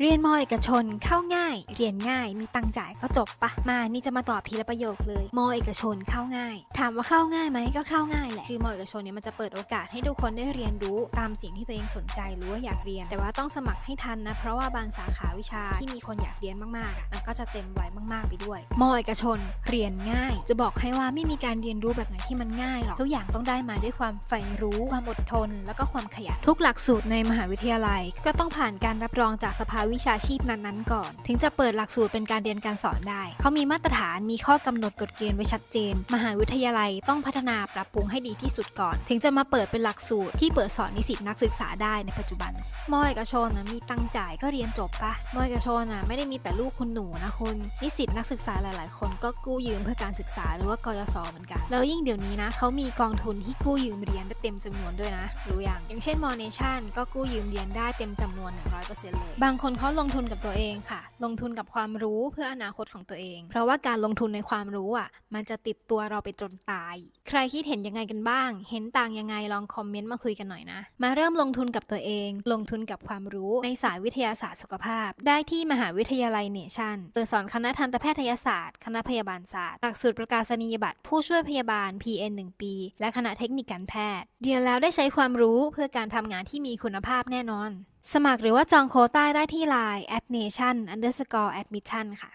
เรียนมอเอกชนเข้าง่าย เรียนง่ายมีตังค์จ่ายก็จบปะมานี่จะมาตอบพีละประโยคเลยมอเอกชนเข้าง่าย ถามว่าเข้าง่ายไหมก็เข้าง่ายแหละคือมอเอกชนเนี่ยมันจะเปิดโอกาสให้ทุกคนได้เรียนรู้ตามสิ่งที่ตัวเองสนใจหรือว่าอยากเรียน แต่ว่าต้องสมัครให้ทันนะเพราะว่าบางสาขาวิชาที่มีคนอยากเรียนมากๆอะมันก็จะเต็มไว้มากๆไปด้วยมอเอกชน เรียนง่าย จะบอกให้ว่าไม่มีการเรียนรู้แบบไหนที่มันง่ายหรอกทุกอย่างต้องได้มาด้วยความใฝ่รู้ความอดทน แล้วก็ความขยันทุกหลักสูตรในมหาวิทยาลัย ก็ต้องผ่านการรับรองจากสภาวิชาชีพนั้นๆก่อน ถึงจะเปิดหลักสูตรเป็นการเรียนการสอนได้ เขามีมาตรฐานมีข้อกำหนดกฎเกณฑ์ไว้ชัดเจน มหาวิทยาลัยต้องพัฒนาปรับปรุงให้ดีที่สุดก่อน ถึงจะมาเปิดเป็นหลักสูตรที่เปิดสอนนิสิตนักศึกษาได้ในปัจจุบันมอเอกชนนะมีตังจ่ายก็เรียนจบปะมอเอกชนนะไม่ได้มีแต่ลูกคุณหนูนะคุณนิสิตนักศึกษาหลาย ๆ คนก็กู้ยืมเพื่อการศึกษาหรือว่ากยศเหมือนกัน แล้วยิ่งเดี๋ยวนี้นะเขามีกองทุนที่กู้ยืมเรียนได้เต็มจำนวนด้วยนะรู้ยังอย่างเช่นมอเนชั่นก็กู้ยืมเรียนได้เต็มจำนวน 100%เลย บางคนเขาลงทุนกับตัวเองค่ะ ลงทุนกับความรู้เพื่ออนาคตของตัวเอง เพราะว่าการลงทุนในความรู้อะ มันจะติดตัวเราไปจนตาย ใครคิดเห็นยังไงกันบ้าง เห็นต่างยังไงลองคอมเมนต์มาคุยกันหน่อยนะ มาเริ่มลงทุนกับตัวเอง ลงทุนกับความรู้ในสายวิทยาศาสตร์สุขภาพ ได้ที่มหาวิทยาลัยเนชั่นเปิดสอนคณะทันตแพทยศาสตร์ คณะพยาบาลศาสตร์หลักสูตรประกาศนียบัตรผู้ช่วยพยาบาล PN 1 ปี และคณะเทคนิคการแพทย์เรียนแล้วได้ใช้ความรู้เพื่อการทำงานที่มีคุณภาพแน่นอน สมัครหรือว่าจองโคต้าได้ที่ Line at nation underscore admission ค่ะ